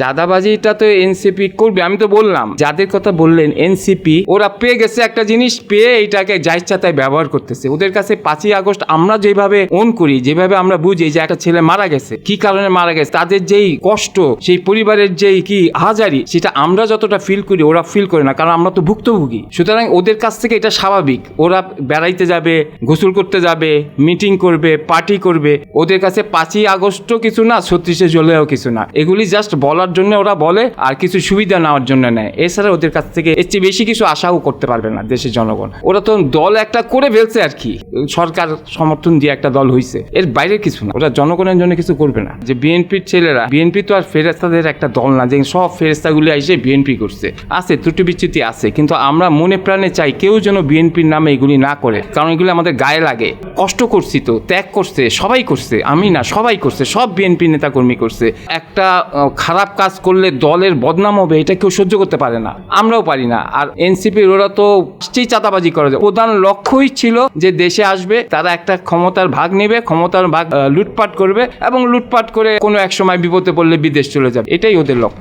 চাঁদাবাজিটা তো এনসিপি করবে, আমি তো বললাম, যাদের কথা বললেন এনসিপি ওরা পেয়ে গেছে একটা জিনিস, পেয়ে এটাকে যা ইচ্ছা তাই ব্যবহার করতেছে। ওদের কাছে পাঁচই আগস্ট আমরা যেভাবে ওন করি, যেভাবে আমরা বুঝি যে একটা ছেলে মারা গেছে, কি কারণে মারা গেছে, তাদের যেই কষ্ট, সেই পরিবারের যেই কি হাজারি, সেটা আমরা যতটা ফিল করি, ওরা ফিল করে না, কারণ আমরা তো ভুক্তভোগী। সুতরাং ওদের কাছ থেকে এটা স্বাভাবিক, ওরা বেড়াইতে যাবে, গোসল করতে যাবে মিটিং করবে পার্টি করবে, ওদের কাছে পাঁচই আগস্টও কিছু না, ছত্রিশে জুলাইও কিছু না। এগুলি জাস্ট বলার জন্য ওরা বলে আর কিছু সুবিধা নেওয়ার জন্য নেয়। এছাড়া ওদের কাছ থেকে এর চেয়ে বেশি কিছু আশাও করতে পারবে না দেশের জনগণ। ওরা তো দল একটা করে ফেলছে আর কি। সরকার সমর্থন দিয়ে একটা দল হয়েছে এর বাইরে কিছু না। ওরা জনগণের জন্য কিছু করবে না। যে বিএনপির ছেলেরা, বিএনপি তো আর ফেরেস্তাদের একটা দল না। যে সব ফেরেস্তাগুলি এসে বিএনপি করছে। আছে, ত্রুটি বিচ্যুতি আছে। কিন্তু আমরা মনে প্রাণে চাই কেউ যেন বিএনপির নামে এগুলি না করে। কারণ এগুলি আমাদের গায়ে লাগে। কষ্ট করছি তো। ত্যাগ করছে। সবাই করছে। আমি না, সবাই করছে। সব বিএনপি নেতাকর্মী করছে। একটা খারাপ কাজ করলে দলের বদনাম হবে, এটা কেউ সহ্য করতে পারে না। আমরাও পারি না। আর এনসিপির ওরা তো সেই চাঁদাবাজি করে। প্রধান লক্ষ্যই ছিল যে দেশে আসবে, তারা একটা ক্ষমতার ভাগ নেবে, ক্ষমতার ভাগ লুটপাট করবে এবং লুটপাট করে কোনো এক সময় বিপদে পড়লে বিদেশ চলে যাবে। এটাই ওদের লক্ষ্য।